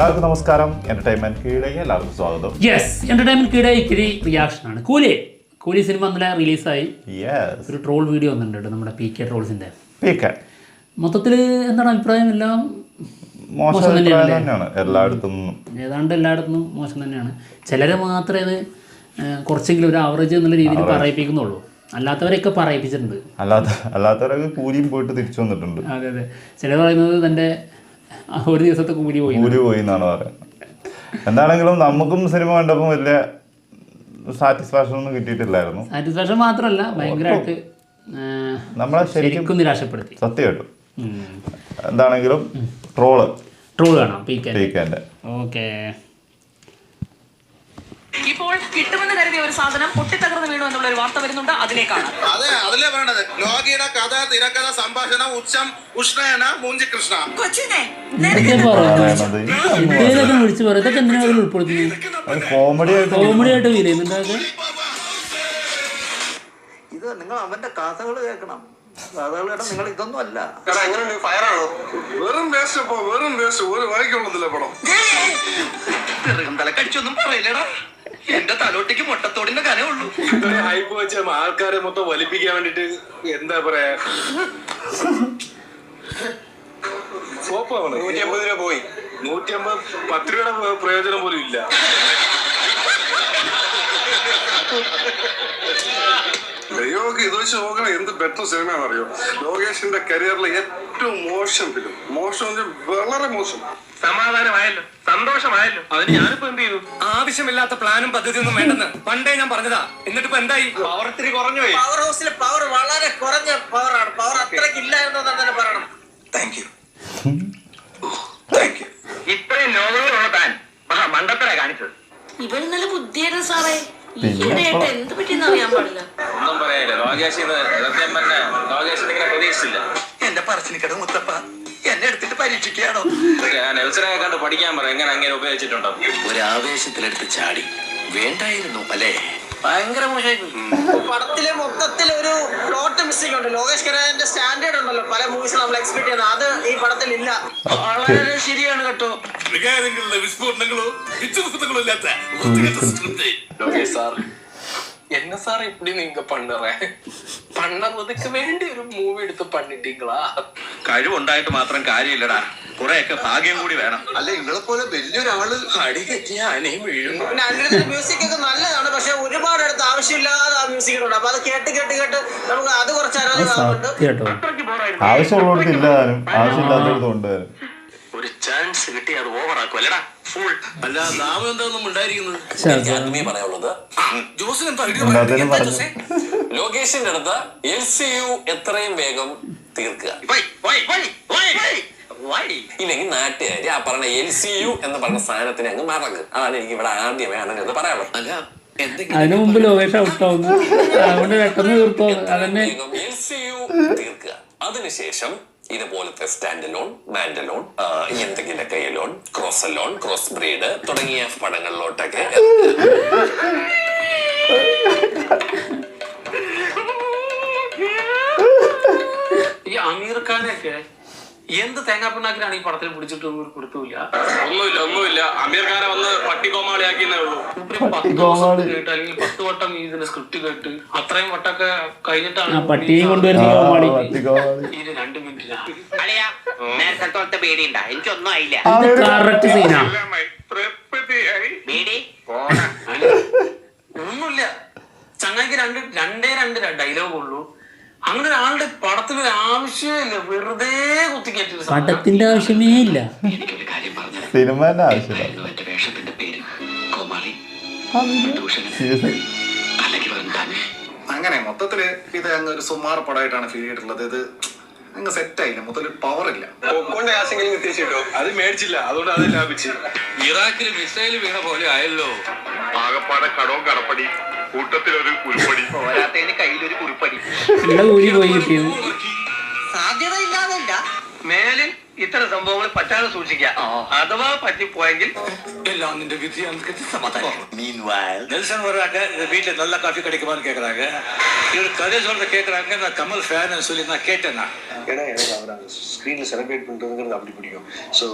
എല്ലാവർക്കും നമസ്കാരം. എന്റർടൈൻമെന്റ് കീഴേ എല്ലാവർക്കും സ്വാഗതം. യെസ് എന്റർടൈൻമെന്റ് കീഴേ ഇക്കിരി റിയാക്ഷൻ ആണ് കൂലി കൂലി സിനിമ ഇന്നലെ റിലീസായി ഒരു ട്രോൾ വീഡിയോ വന്നിട്ടുണ്ട് നമ്മുടെ പി കെ ട്രോൾസിന്റെ പീക്കൻ മൊത്തത്തിൽ എന്താണ് അഭിപ്രായം? എല്ലാം മോശം തന്നെയാണ് എല്ലായിടത്തും. ഏതാണ്ട് എല്ലായിടത്തും മോശം തന്നെയാണ്. ചിലരെ മാത്രമേ അത് കുറച്ചെങ്കിലും ഒരു ആവറേജ് എന്നുള്ള രീതിയിൽ പറയിപ്പിക്കുന്നുള്ളൂ. അല്ലാത്തവരെയൊക്കെ പറയിപ്പിച്ചിട്ടുണ്ട്. അല്ലാത്ത അല്ലാത്തവരൊക്കെ കൂലിയും പോയിട്ട് തിരിച്ചു വന്നിട്ടുണ്ട്. അതെ അതെ. ചില പറയുന്നത് തന്റെ ആ ഒരു ദിവസത്തെ കൂലി പോയി. കൂലി പോയി എന്നാണ് പറയുന്നത്. എന്താണെങ്കിലും നമുക്കും സിനിമ കണ്ടപ്പോൾ വലിയ സാറ്റിസ്ഫാക്ഷൻ ഒന്നും കിട്ടിയിട്ടില്ലായിരുന്നു. സാറ്റിസ്ഫാക്ഷൻ മാത്രമല്ല ഭയങ്കരമായിട്ട് നമ്മളെ ശരിക്കും നിരാശപ്പെടുത്തി. സത്യമായിട്ടും എന്താണെങ്കിലും ട്രോൾ. ട്രോൾ കാണാം ഓക്കെ. ഇപ്പോൾ കിട്ടുമെന്ന് കരുതിയ ഒരു സാധനം പൊട്ടിത്തകർന്ന് വീണു എന്നുള്ള ഒരു വാർത്ത വരുന്നുണ്ട്. അതിലേക്കാണ് അതെ അതിലേ വേണ്ടത്. ലോകിയുടെ കഥ തിരക്കഥ സംഭാഷണം ഉച്ചം ഉഷ്ണയന മൂഞ്ചി കൃഷ്ണ കൊച്ചിനെ ഇതൊക്കെ പറയാം പറയണത് ഇതൊക്കെ വിളിച്ച് പറയും ഇതൊക്കെ എന്തിനാ അതിൽ ഉൾപ്പെടുത്തുന്നത് അത് കോമഡി ആയിട്ട് കോമഡി ആയിട്ട് ഫീൽ ചെയ്യുന്നുണ്ട് അതൊക്കെ ഇത് നിങ്ങൾ അവന്റെ കഥകൾ കേൾക്കണം. കഥകൾ കേട്ടാൽ നിങ്ങൾ ഇതൊന്നും അല്ല. വെറും വേസ്റ്റ് അപ്പൊ വെറും വേസ്റ്റ്. ഒരു വായിക്കൊള്ളുന്നില്ല പടം. തലക്കടിച്ചൊന്നും പറയില്ലടാ. എന്റെ തലോട്ടിക്ക് മുട്ടത്തോടിന്റെ കനേ ഉള്ളൂ. ഇത്രയും ഹൈപ്പ് വെച്ച ആൾക്കാരെ മൊത്തം വലിപ്പിക്കാൻ വേണ്ടിട്ട് എന്താ പറയാ? സോപ്പാണ് നൂറ്റി അമ്പത് രൂപ പോയി. നൂറ്റി അമ്പത് പത്ത് രൂപയുടെ പ്രയോജനം പോലും ഇല്ല. ദൈവമൊക്കെ ഇത് വെച്ച് നോക്കണം എന്ത് ബെറ്റർ സിനിമയാണെന്ന് അറിയോ ലോകേഷിന്റെ കരിയറിലെ ഏറ്റവും മോശം ഫിലിം. മോശം വളരെ മോശം. സമാധാനമായല്ലോ. സന്തോഷമായല്ലോ. അതിന് ഞാനിപ്പോ എന്ത് ചെയ്തു? ആവശ്യമില്ലാത്ത പ്ലാനും പദ്ധതിയൊന്നും വേണ്ടെന്ന് പണ്ടേ ഞാൻ പറഞ്ഞതാ. എന്നിട്ട് ഇപ്പൊ എന്തായി? പവർ ഇത്തിരി കുറഞ്ഞു പോയി. പവർ ഹൗസിലെ പവർ വളരെ കുറഞ്ഞ പവറാണ് പവർ അത്രയ്ക്ക് ഇല്ലായിരുന്നു തന്നെ പറയണം. താങ്ക് യു ഇത്രയും ലോകങ്ങളുള്ള താൻ മഹാ മണ്ടത്തര കാണിച്ചത്. ഇവൻ നല്ല ബുദ്ധിയായിരുന്നു സാറേ. ഈയിടെയായിട്ട് എന്ത് പറ്റിയെന്ന് അറിയാൻ പാടില്ല. ഒന്നും പറയാനില്ല ഇങ്ങനെ പ്രതീക്ഷിച്ചില്ല. എന്റെ പറച്ചിനിക്കട മുത്തപ്പ. എന്നെ എടുത്തിട്ട് പരീക്ഷിക്കുകയാണോ? നെൽസനായക്കാണ്ട് പഠിക്കാൻ പറ എങ്ങനെ അങ്ങനെ ഉപയോഗിച്ചിട്ടുണ്ടോ? ഒരു ആവേശത്തിലെടുത്ത് ചാടി. വേണ്ടായിരുന്നു അല്ലേ? ഭയങ്കര പടത്തിലെ മൊത്തത്തിൽ ഒരു പ്ലോട്ട് മിസ്റ്റേക്ക് ഉണ്ട്. ലോകേഷ് കരാജന്റെ സ്റ്റാൻഡേർഡ് ഉണ്ടല്ലോ. പല മൂവീസ് നമ്മൾ എക്സ്പെക്ട് ചെയ്യുന്നത്. അത് ഈ പടത്തിൽ ഇല്ല. വളരെ ശരിയാണ് കേട്ടോ. വികാരങ്ങളിലെ വിസ്ഫോടനങ്ങളോ എന്നെ സാർ ഇപ്പിടി നിങ്ങ പണ്ടറേ? പണ്ണറതുക്ക് വേണ്ടി ഒരു മൂവി എടുത്ത് പണിട്ടീങ്കളാ കഴിവുണ്ടായിട്ട് മാത്രം കാര്യമില്ലടാ. കുറെയൊക്കെ ഭാഗ്യം കൂടി വേണം. അല്ല നിങ്ങളെ പോലെ വലിയൊരാൾ അടി കെട്ടിയ അനയും വീഴും. മ്യൂസിക് ഒക്കെ നല്ലതാണ് പക്ഷെ ഒരുപാട് അടുത്ത് ആവശ്യമില്ലാതെ ആ മ്യൂസിക് ഉണ്ട് അപ്പൊ അത് കേട്ട് കേട്ട് കേട്ട് നമുക്ക് അത് കുറച്ച് ആരാധകരുണ്ട് ആവശ്യമുള്ളവർക്ക് ഇല്ലാതാനും ആവശ്യമില്ലാത്തവർക്ക് ഒരു ചാൻസ് കിട്ടി അത് ഓവറാക്കുമല്ലേടാ അല്ല നാമം എന്താണെന്നും ഉണ്ടായിരിക്കുന്നത്? ആദ്യമേ പറയാനുള്ളത്. ജോസിന് എന്താ ലോകേഷിന്റെ അടുത്ത് എൽ സി യു എത്രയും വേഗം തീർക്കുക. ഇല്ലെങ്കിൽ നാട്ടുകാര് ആ പറഞ്ഞ എൽ സി യു എന്ന് പറഞ്ഞ സാധനത്തിന് അങ്ങ് മറക്ക്. അതാണ് എനിക്ക് ഇവിടെ ആദ്യമേ അനങ്ങത് പറയാനുള്ളത്. അല്ല അതിനു മുമ്പ് ലോകേഷ് ഔട്ടാവുന്നു അതുകൊണ്ട് പെട്ടെന്ന് തീർത്തോ? അതന്നെ. എൽ സി യു തീർക്കുക. അതിനുശേഷം ഇതുപോലത്തെ സ്റ്റാൻഡ് ലോൺ ബാൻഡ് ലോൺ എന്തെങ്കിലുമൊക്കെ loan cross loan cross breed തുടങ്ങിയ പടങ്ങളിലോട്ടൊക്കെ ഈ അമീർ ഖാനൊക്കെ എന്ത് തേങ്ങാപ്പിണ്ണാക്കിനാണ് ഈ പടത്തിൽ പിടിച്ചിട്ട് കൊടുത്തില്ല കൊടുത്തൂല ഒന്നുമില്ല ഒന്നുമില്ല. അമീർ ഖാനെ വന്ന് പട്ടികോമാളിയാക്കിയെന്നേ ഉള്ളൂ. കേട്ട് അല്ലെങ്കിൽ പത്ത് വട്ടം ഇതിന്റെ സ്ക്രിപ്റ്റ് കേട്ട് അത്രയും വട്ടമൊക്കെ കഴിഞ്ഞിട്ടാണ് ആ കൊണ്ടുവരുന്നത് കൊണ്ടുവരുന്ന ഇത് രണ്ട് മിനിറ്റിലാണ് നേരത്തെ പേടിയുണ്ട? എനിക്കൊന്നും ആയില്ല. ഒന്നുമില്ല. ചങ്ങായിക്ക് രണ്ട് രണ്ടേ രണ്ട് ഡയലോഗ് ഉള്ളൂ അങ്ങനെ ഒരാളുടെ പടത്തിൽ ഒരു ആവശ്യമില്ല. വെറുതെ പടത്തിന്റെ ആവശ്യമേ ഇല്ല. എനിക്കൊരു കാര്യം പറഞ്ഞു സിനിമേന്റെ ആവശ്യമില്ല. എന്റെ വേഷത്തിന്റെ പേര് കോമാളി. അല്ലെങ്കിൽ അങ്ങനെ മൊത്തത്തിൽ ഇത് അങ്ങ് ഒരു സുമാർ പടമായിട്ടാണ് ഫീൽ ചെയ്തിട്ടുള്ളത്. ഇത് അങ്ങ് സെറ്റ് ആയില്ല. മൊത്തത്തിൽ പവർ ഇല്ല. കാശെങ്കിലും എത്തിച്ചിട്ടോ അത് മേടിച്ചില്ല. അതുകൊണ്ട് അത് ലാഭിച്ചു ഇറാഖിൽ മിസൈൽ വീണ പോലെ ആയല്ലോ. ആകപ്പാടെ കടവും കടപ്പടി. കൂട്ടത്തിലൊരു ഉരുപ്പടി പോരാത്തതിന് കയ്യിലൊരു കുറിപ്പടി ഉള്ള കൂലി പോയി കിട്ടിയത് സാധ്യത ഇല്ലാതല്ല മേലിൽ ഇത്തരം സംഭവങ്ങൾ പറ്റാതെ സൂക്ഷിക്കുക അഥവാ പറ്റിപ്പോയെങ്കിൽ எல்லாம் நின்ற வித்தியாசத்துக்கு சமாதானம் Meanwhile, நெல்சன் வர்றாங்க இந்த வீட்டுல நல்ல காஃபி கிடைக்குமான்னு கேக்குறாங்க இவர் கதை சொல்றத கேக்குறாங்க நான் கமல் ஃபேன் சொல்லி நான் கேட்டேன் நான் ஏன்னா எனக்கு அவர் அந்த ஸ்க்ரீனில் செலிப்ரேட் பண்ணுறதுங்கிறது அப்படி பிடிக்கும் ஸோ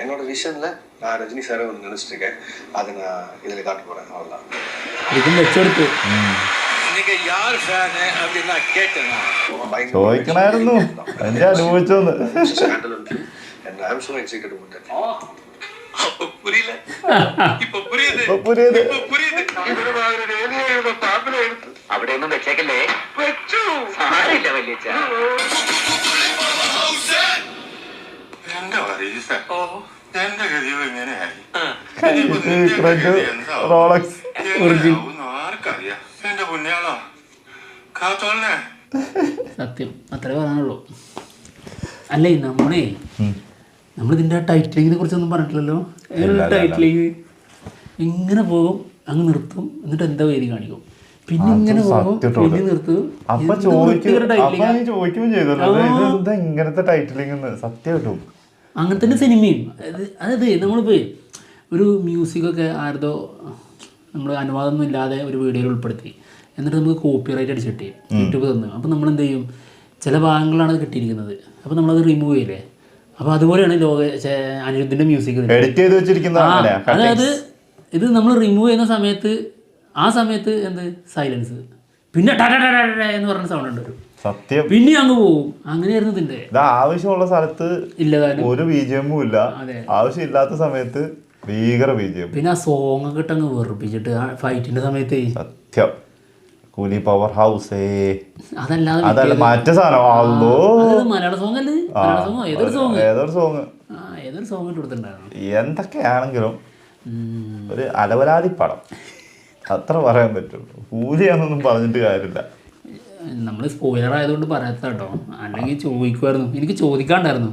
என்னோட விஷனில் நான் ரஜினி சாரை ஒன்று நினச்சிட்டு இருக்கேன் அதை நான் இதில் காட்ட போகிறேன் அவ்வளோதான் ഇതും വെച്ചെടുത്ത് நீங்க யார் ஃபேனு அப்படின்னு நான் கேட்டேன் ചോദിക്കണായിരുന്നു എന്റെ അനുഭവിച്ചോന്ന് and I'm so excited about that. அப்ப புரியல இப்ப புரியுது ഇപ്പൊ പുതിയത് இப்ப புரியுது അവിടെ ഒന്നും വെച്ചേക്കല്ലേ വെച്ചു സാരില്ല വല്യച്ഛ എന്റെ വരീസ എന്റെ ഗതിയോ എങ്ങനെയായി ക്രെഡ് റോളക്സ് ആർക്കറിയാം? എന്റെ പുണ്യാളോ? കാത്തോളെ. സത്യം. അത്രേ പറയാനുള്ളൂ. അല്ലേ നമ്മളേ? നമ്മളിതിന്റെ ടൈറ്റിലിങ്ങിനെ കുറിച്ചൊന്നും പറഞ്ഞിട്ടില്ലല്ലോ? ടൈറ്റിലിങ് ഇങ്ങനെ പോകും അങ്ങ് നിർത്തും എന്നിട്ട് എന്താ വേദി കാണിക്കും? പിന്നെ ഇങ്ങനെ പോകും പിന്നെ നിർത്തും. അപ്പൊ ചോദിക്കും ചോദിക്കുകയും ചെയ്തല്ലോ. ഇത് എന്താ ഇങ്ങനത്തെ ടൈറ്റിലിംഗ് സത്യം കിട്ടും. അങ്ങനെ തന്നെ സിനിമയും. അതായത് അതായത് നമ്മളിപ്പോൾ ഒരു മ്യൂസിക്കൊക്കെ ആരതോ നമ്മൾ അനുവാദമൊന്നും ഇല്ലാതെ ഒരു വീഡിയോയിൽ ഉൾപ്പെടുത്തി. എന്നിട്ട് നമുക്ക് കോപ്പി റൈറ്റ് അടിച്ചിട്ട് യൂട്യൂബ് തന്നു. അപ്പോൾ നമ്മൾ എന്ത് ചെയ്യും ചില ഭാഗങ്ങളാണ് അത് കിട്ടിയിരിക്കുന്നത്. അപ്പോൾ നമ്മളത് റിമൂവ് ചെയ്യില്ലേ? അപ്പോൾ അതുപോലെയാണ് ലോക അനിരുദ്ധിന്റെ മ്യൂസിക് എഡിറ്റ് ചെയ്ത് വെച്ചിരിക്കുന്ന അതായത് ഇത് നമ്മൾ റിമൂവ് ചെയ്യുന്ന സമയത്ത് ആ സമയത്ത് എന്ത്? സൈലൻസ് പിന്നെ ടാ ടാ ടാ എന്ന് പറഞ്ഞ സൗണ്ട് ഉണ്ട്. സത്യം. പിന്നെ അങ്ങ് പോവും. അങ്ങനെയായിരുന്നു ഇതിന്റെ ഇത് ആവശ്യമുള്ള സ്ഥലത്ത് ഇല്ലതാനും. ഒരു ബീജിയമും ഇല്ല. അതെ. ആവശ്യമില്ലാത്ത സമയത്ത് ഭീകര ബിജിഎം പിന്നെ ആ സോങ് ഒക്കെ ഇട്ടങ്ങ് വെറുപ്പിച്ചിട്ട് ആ ഫൈറ്റിന്റെ സമയത്ത്. സത്യം. കൂലി പവർ ഹൗസേ അതല്ലാതെ അതല്ല മറ്റേ സാധനം. അല്ലോ അതത് മലയാള സോങ് അല്ലേ? മലയാള ഏതൊരു സോങ് ഏതൊരു സോങ് ആ ഏതൊരു സോങ് ഇട്ട് കൊടുത്തിട്ടുണ്ടായിരുന്നു? എന്തൊക്കെയാണെങ്കിലും ഉം. ഒരു അലവലാതി പടം. അത്ര പറയാൻ പറ്റുള്ളൂ. കൂലിയാണെന്നൊന്നും പറഞ്ഞിട്ട് കാര്യമില്ല. നമ്മൾ സ്പോയിലർ ആയതുകൊണ്ട് പറയാത്ത കേട്ടോ അല്ലെങ്കിൽ ചോദിക്കുമായിരുന്നു എനിക്ക് ചോദിക്കാണ്ടായിരുന്നു.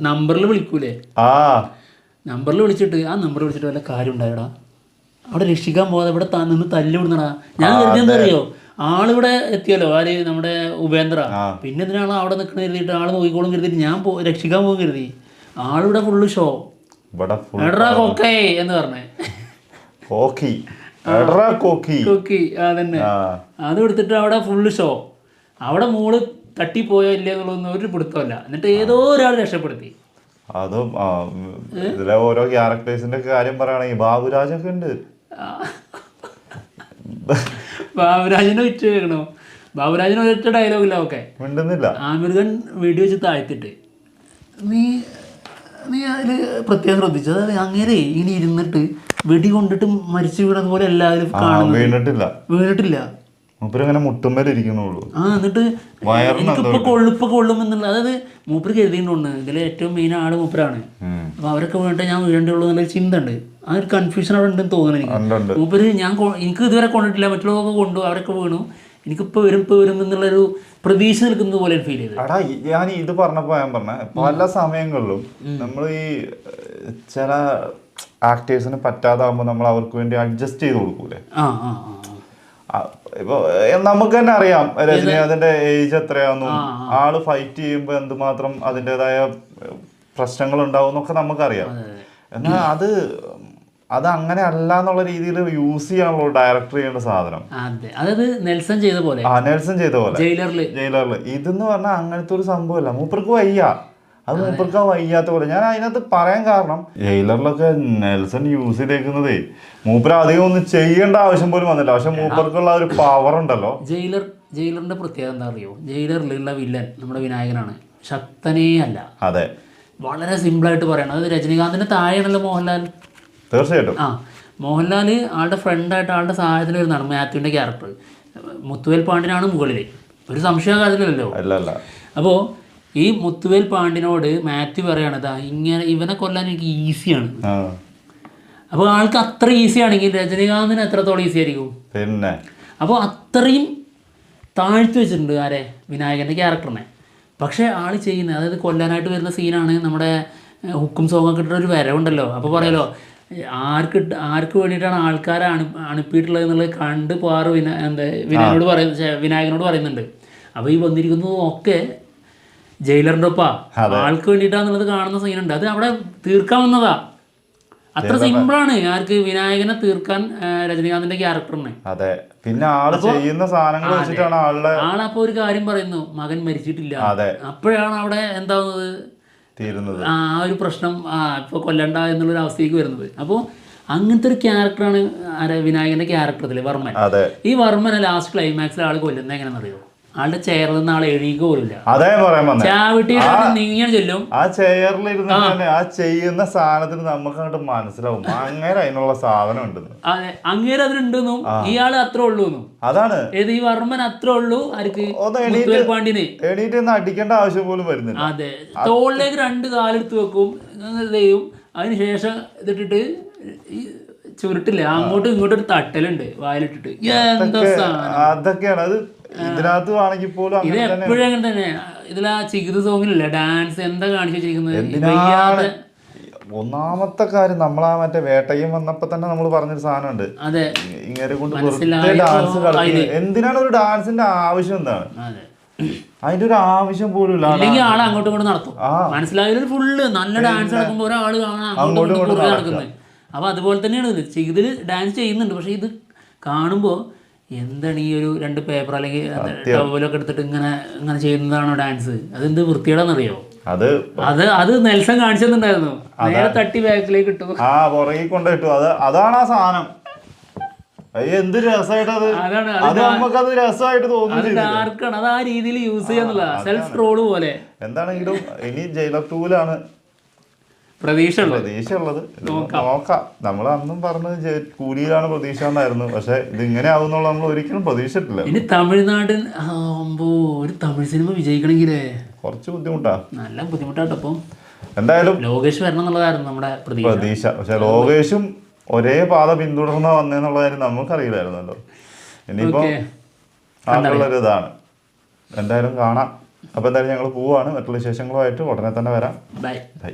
നമ്പറിൽ വിളിക്കൂലേ? ആ. നമ്പറിൽ വിളിച്ചിട്ട് ആ നമ്പർ വിളിച്ചിട്ട് വല്ല കാര്യം ഉണ്ടായടാ അവിടെ രക്ഷിക്കാൻ പോകാതെ ഇവിടെ നിന്ന് തല്ലി വിടുന്നടാ. ഞാൻ കരുതി എന്താ അറിയോ ആളിവിടെ എത്തിയല്ലോ ആര് നമ്മുടെ ഉപേന്ദ്ര. പിന്നെ എന്തിനാണ് അവിടെ നിൽക്കണ കരുതിയിട്ട് ആൾ നോക്കിക്കോളും കരുതിയിട്ട് ഞാൻ രക്ഷിക്കാൻ പോകും കരുതി. ആളിവിടെ ഫുള്ള് ഷോ എടാ കൊക്കേ എന്ന് പറഞ്ഞേ. എഡ്രാ കോക്കി. കൊക്കി അതന്നെ. അത് എടുത്തിട്ട് അവിടെ ഫുള്ള് ഷോ അവിടെ മോൾ തട്ടിപ്പോയോ ഇല്ലേ എന്നുള്ളതൊന്നും ഒരു പിടുത്തമല്ല. എന്നിട്ട് ഏതോ ഒരാൾ രക്ഷപ്പെടുത്തി. അതും ഇതിലെ ഓരോ ക്യാരക്ടേഴ്സിന്റെ കാര്യം പറയുകയാണെങ്കിൽ ബാബുരാജൊക്കെ ഉണ്ട്. ബാബുരാജിനെ വിറ്റ് കേൾക്കണോ? ബാബുരാജിന് ഒരൊറ്റ ഡയലോഗില്ല ഓക്കെ. മിണ്ടുന്നില്ല. ആമിർ വീഡിയോ വെച്ച് താഴ്ത്തിട്ട്. നീ നീ അതിൽ പ്രത്യേകം ശ്രദ്ധിച്ചു അതായത് അങ്ങനെ ഇങ്ങനെ ഇരുന്നിട്ട് വെടി കൊണ്ടിട്ട് മരിച്ചു വീണത് പോലെ എല്ലാവരും ആ കാണുന്നത്. വീണിട്ടില്ല. വീണിട്ടില്ല. മൂപ്പര് മുട്ടുമ്മേലിരിക്കണുള്ളൂ ആ എന്നിട്ട് എനിക്കിപ്പോ കൊള്ളിപ്പോ കൊള്ളും എന്നുള്ള അതായത് മൂപ്പര് കരുതിയിട്ടുണ്ട് ഇതിൽ ഏറ്റവും മെയിൻ ആൾ മൂപ്പരാണ്. അപ്പൊ അവരൊക്കെ വീണിട്ട് ഞാൻ വീഴേണ്ടുള്ളൂ എന്നൊരു ചിന്ത ഉണ്ട്. ആ ഒരു കൺഫ്യൂഷൻ അവിടെ ഉണ്ടെന്ന് തോന്നുന്നു. എനിക്ക്. മൂപ്പര് ഞാൻ എനിക്ക് ഇതുവരെ കൊണ്ടിട്ടില്ല. മറ്റുള്ളവരൊക്കെ കൊണ്ടു അവരൊക്കെ വീണു. എനിക്കിപ്പോ വരും ഇപ്പൊ വരും എന്നുള്ളൊരു പ്രതീക്ഷ നിൽക്കുന്നത് പോലെ ഫീൽ ചെയ്തു. എടാ ഞാൻ ഇത് പറഞ്ഞപ്പോ ഞാൻ പറഞ്ഞ പല സമയങ്ങളിലും നമ്മൾ ഈ ചില ആക്ടേഴ്സിന് പറ്റാതാകുമ്പോൾ നമ്മൾ അവർക്ക് വേണ്ടി അഡ്ജസ്റ്റ് ചെയ്ത് കൊടുക്കൂലേ? ഇപ്പൊ നമുക്ക് തന്നെ അറിയാം രജനീകാന്തിന്റെ ഏജ് എത്രയാണെന്നും ആൾ ഫൈറ്റ് ചെയ്യുമ്പോൾ എന്തുമാത്രം അതിന്റെതായ പ്രശ്നങ്ങൾ ഉണ്ടാവും എന്നൊക്കെ നമുക്കറിയാം എന്നാൽ അത് അത് അങ്ങനെ അല്ല എന്നുള്ള രീതിയിൽ യൂസ് ചെയ്യാനുള്ള ഡയറക്ടർ ചെയ്യേണ്ട സാധനം. അതെ. അതായത് നെൽസൺ ചെയ്ത പോലെ. ആ നെൽസൺ ചെയ്ത പോലെ. ജയിലറിൽ ജയിലറിൽ ഇതെന്ന് പറഞ്ഞാൽ അങ്ങനത്തെ ഒരു സംഭവമല്ല. മൂപ്പർക്ക് വയ്യ. അത് മൂപ്പർക്ക് വയ്യാത്ത പോലെ. ഞാൻ അതിനകത്ത് പറയാൻ കാരണം ജയിലറിലൊക്കെ നെൽസൺ യൂസ് ചെയ്തേക്കുന്നതേ മൂപ്പർ അധികം ഒന്നും ചെയ്യേണ്ട ആവശ്യം പോലും വന്നില്ല. പക്ഷെ മൂപ്പർക്കുള്ള ഒരു പവർ ഉണ്ടല്ലോ. ജയിലർ ജയിലറിന്റെ പ്രത്യേകത എന്താ അറിയോ ജയിലറിലുള്ള വില്ലൻ നമ്മുടെ വിനായകനാണ്. ശക്തനേ അല്ല. അതെ. വളരെ സിമ്പിൾ സിമ്പിളായിട്ട് പറയണം. അത് രജനീകാന്തിന്റെ താഴെയാണല്ലോ മോഹൻലാൽ. തീർച്ചയായിട്ടും. ആ മോഹൻലാൽ ആളുടെ ഫ്രണ്ടായിട്ട് ആളുടെ സഹായത്തിന് വരുന്നതാണ് മാത്യുവിന്റെ ക്യാരക്ടർ മുത്തുവേൽ പാണ്ഡ്യനാണ് മുകളിൽ ഒരു സംശയം അല്ല അപ്പോൾ ഈ മുത്തുവേൽ പാണ്ഡ്യനോട് മാത്യു പറയണതാ "ദാ ഇങ്ങനെ ഇവനെ കൊല്ലാൻ എനിക്ക് ഈസിയാണ്. അപ്പോൾ ആൾക്ക് അത്ര ഈസി ആണെങ്കിൽ രജനീകാന്തിന് എത്രത്തോളം ഈസി ആയിരിക്കും? പിന്നെ. അപ്പോൾ അത്രയും താഴ്ത്തി വെച്ചിട്ടുണ്ട് ആരെ? വിനായകന്റെ ക്യാരക്ടറിനെ പക്ഷേ ആൾ ചെയ്യുന്നത് അതായത് കൊല്ലാനായിട്ട് വരുന്ന സീനാണ് നമ്മുടെ ഹുക്കും സോങ്ങൊക്കെ ഇട്ടൊരു വരവുണ്ടല്ലോ. അപ്പോൾ പറയാലോ ആർക്ക് ആർക്ക് വേണ്ടിയിട്ടാണ് ആൾക്കാരെ അണു അണുപ്പിയിട്ടുള്ളത് എന്നുള്ളത് കണ്ട് പാറ് വിന എന്താ വിനായകനോട് പറയുന്ന വിനായകനോട് പറയുന്നുണ്ട്. അപ്പോൾ ഈ വന്നിരിക്കുന്നതും ഒക്കെ ജയിലറിന്റെ ഒപ്പാ. ആൾക്ക് വേണ്ടിയിട്ടാന്നുള്ളത് കാണുന്ന സീനുണ്ട്. അത് അവിടെ തീർക്കാവുന്നതാ അത്ര സിമ്പിളാണ്. ആർക്ക് വിനായകനെ തീർക്കാൻ രജനീകാന്തിന്റെ ക്യാരക്ടറിനെ അതെ. പിന്നെ ആൾ ചെയ്യുന്ന സാധനങ്ങൾ വെച്ചിട്ടാണ് ആളപ്പോ ഒരു കാര്യം പറയുന്നു. മകൻ മരിച്ചിട്ടില്ല. അപ്പോഴാണ് അവിടെ എന്താവുന്നത്? തീരുന്നത് ആ ഒരു പ്രശ്നം ആ ഇപ്പോൾ കൊല്ലണ്ട എന്നുള്ളൊരു അവസ്ഥയ്ക്ക് വരുന്നത്. അപ്പോൾ അങ്ങനത്തെ ഒരു ക്യാരക്ടറാണ് വിനായകന്റെ ക്യാരക്ടറിൽ വർമ്മൻ. അതെ. ഈ വർമ്മനെ ലാസ്റ്റ് ക്ലൈമാക്സിൽ ആൾ കൊല്ലുന്നത് എങ്ങനെയാണെന്ന് അറിയോ ആളുടെ ചെയറിൽ നിന്ന് ആൾ എഴുതിക്ക് പോലില്ല അതേ പറയാൻ വന്നേ. ചാവിട്ടിയിലാണ് നീങ്ങിയാണ് ചെല്ലും. ആ ചെയറിൽ ഇരുന്ന് തന്നെ ആ ചെയ്യുന്ന സാധനത്തിന് നമുക്ക് അങ്ങോട്ട് മനസ്സിലാവും. അങ്ങനെ അതിനുള്ള സാധനം ഉണ്ടെന്ന് അതെ അങ്ങനെ അതിലുണ്ടെന്നും ഇയാൾ അത്ര ഉള്ളൂ അതാണ്. ഏത് ഈ വർമ്മൻ അത്ര ഉള്ളൂ ആർക്ക്? പാണ്ഡിനെ എണീറ്റ് അടിക്കേണ്ട ആവശ്യം പോലും വരുന്നില്ല. അതെ. തോളിലേക്ക് രണ്ട് കാലെടുത്ത് വെക്കും. അതിനുശേഷം ചെയ്യും? അതിന് ശേഷം ഇതിട്ടിട്ട് ഈ ചുരുട്ടില്ല. അങ്ങോട്ടും ഇങ്ങോട്ടും ഒരു തട്ടലുണ്ട് വായിലിട്ടിട്ട്. എന്താ അതൊക്കെയാണ്. അത് ഇതിനകത്ത് ആണെങ്കിൽ പോലും ഇത് എപ്പോഴും അങ്ങനെ തന്നെ. ഇതിൽ ആ ചികിത് സോങ്ങിലല്ല? ഡാൻസ് എന്താ കാണിച്ചു വെച്ചിരിക്കുന്നത്? ഒന്നാമത്തെ കാര്യം നമ്മളാ മറ്റേ വേട്ടയും വന്നപ്പോ തന്നെ നമ്മൾ പറഞ്ഞൊരു സാധനമുണ്ട്. ഇങ്ങനെ കൊണ്ട് ഡാൻസ് കളിക്കുന്നത് എന്തിനാണ് ഒരു ഡാൻസിന്റെ ആവശ്യം എന്താണ്? അതെ. അതിന്റെ ഒരു ആവശ്യം പോലും ഇല്ല അല്ലെങ്കിൽ ആൾ അങ്ങോട്ടും ഇങ്ങോട്ടും നടത്തും ആ. മനസ്സിലായാലും ഫുള്ള് നല്ല ഡാൻസ് നടക്കുമ്പോൾ ഒരാൾ അങ്ങോട്ടും ഇങ്ങോട്ടും നടക്കുന്നത്. അപ്പൊ അതുപോലെ തന്നെയാണ് ഇത്. ഇതിൽ ഡാൻസ് ചെയ്യുന്നുണ്ട്. പക്ഷേ ഇത് കാണുമ്പോൾ എന്താണ് ഈ ഒരു രണ്ട് പേപ്പർ അല്ലെങ്കിൽ ടവലൊക്കെ എടുത്തിട്ട് ഇങ്ങനെ ഇങ്ങനെ ചെയ്യുന്നതാണോ ഡാൻസ് അതെന്ത് വൃത്തിയാണെന്നറിയോ അത് അത് അത് നെൽസൺ കാണിച്ചിട്ടുണ്ടായിരുന്നു നേരെ തട്ടി ബാക്കിലേക്ക് ഇട്ടു. ആ പുറകിൽ കൊണ്ടിട്ടു അത് അതാണ് ആ സാധനം. എന്ത് രസമായിട്ട് അത് നമുക്കത് രസമായിട്ട് തോന്നുന്നു. അത് ആ രീതിയിൽ യൂസ് ചെയ്യാന്നുള്ള സെൽഫ് ട്രോൾ പോലെ. എന്താണെങ്കിലും ഇനി ജയിലർ ടൂലാണ് പ്രതീക്ഷ പ്രതീക്ഷ ഉള്ളത് നോക്കാം. നമ്മൾ അന്നും പറഞ്ഞത് കൂലിയിലാണ് പ്രതീക്ഷ എന്നായിരുന്നു. പക്ഷെ ഇത് ഇങ്ങനെ ആവുന്നുള്ള നമ്മൾ ഒരിക്കലും പ്രതീക്ഷിച്ചിട്ടില്ല. ഇനി തമിഴ്നാട്ടിൽ ആകുമ്പോ ഒരു തമിഴ് സിനിമ വിജയിക്കണമെങ്കിലേ കുറച്ച് ബുദ്ധിമുട്ടാ. നല്ല ബുദ്ധിമുട്ടാട്ടോ ഇപ്പം. എന്തായാലും ലോകേഷ് വരണം എന്നുള്ളതായിരുന്നു നമ്മുടെ പ്രതീക്ഷ. പക്ഷെ ലോകേഷും ഒരേ പാത പിന്തുടർന്ന വന്നേന്നുള്ള കാര്യം നമുക്കറിയില്ലായിരുന്നല്ലോ. ഇനിയിപ്പോ. ആളുള്ളൊരു ഇതാണ്. എന്തായാലും കാണാം. അപ്പൊ എന്തായാലും ഞങ്ങൾ പോവാണ്. മറ്റുള്ള വിശേഷങ്ങളുമായിട്ട് ഉടനെ തന്നെ വരാം. ബൈ. ബൈ.